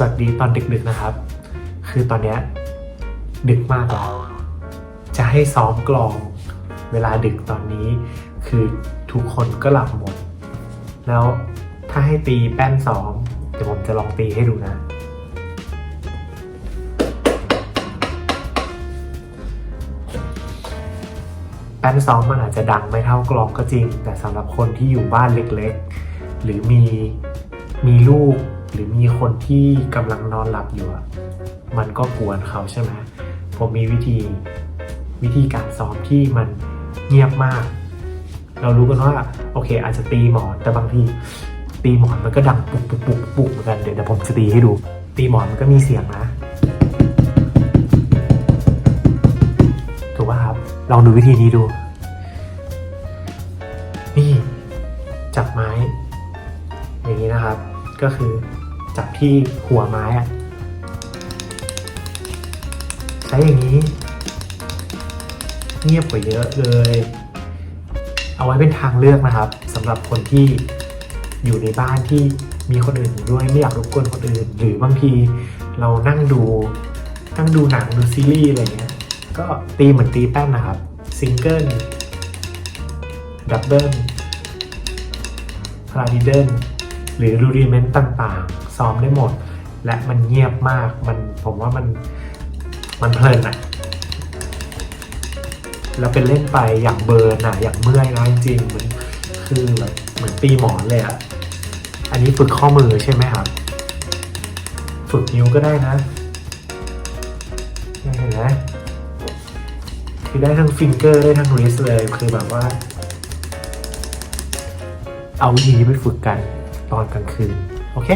สวัสดีตอนดึกๆนะครับ คือตอนเนี้ยดึกมากแล้ว จะให้ซ้อมกลองเวลาดึกตอนนี้ คือทุกคนก็หลับหมด แล้วถ้าให้ตีแป้นซ้อมเดี๋ยวผมจะลองตีให้ดูนะ แป้นซ้อมมันอาจจะดังไม่เท่ากลองก็จริง แต่สำหรับคนที่อยู่บ้านเล็กๆ หรือมีมีลูก หรือมีคนที่กำลังนอนหลับอยู่มันก็กวนเขาใช่ไหมผมมีวิธีวิธีการซ้อมที่มันเงียบมาก เรารู้กันว่าโอเค อาจจะตีหมอนแต่บางทีตีหมอนมันก็ดังปุกปุกปุกปุกเหมือนกันเดี๋ยวเดี๋ยวผมจะตีให้ดู ตีหมอนมันก็มีเสียงนะถูกป่ะครับลองดูวิธีนี้ดู นี่จับไม้ อย่างนี้นะครับ ก็คือ จับที่หัวไม้อะใช้อย่างนี้ เงียบกว่าเยอะเลย เอาไว้เป็นทางเลือกนะครับสำหรับคนที่อยู่ในบ้านที่มีคนอื่นอยู่ด้วยไม่อยากรบกวนคนอื่น หรือบางทีเรานั่งดูนั่งดูหนังดูซีรีส์อะไรเงี้ยก็ตีเหมือนตีแป้นนะครับซิงเกิลดับเบิลพาราดิเดิลหรือรูดิเมนต์ต่างๆ ซ้อมได้หมด และมันเงียบมากมันผมว่ามันมันเพลินอะแล้วเป็นเล่นไปอย่างเบิร์นอะอย่างเมื่อยนะจริงๆเหมือนคือแบบเหมือนตีหมอนเลยอะอันนี้ฝึกข้อมือใช่ไหมครับ ฝึกนิ้วก็ได้นะเห็นไหมคือได้ทั้งฟิงเกอร์ได้ทั้งริสเลยคือแบบว่า เอาวิธีนี้ไปฝึกกันตอนกลางคืน โอเค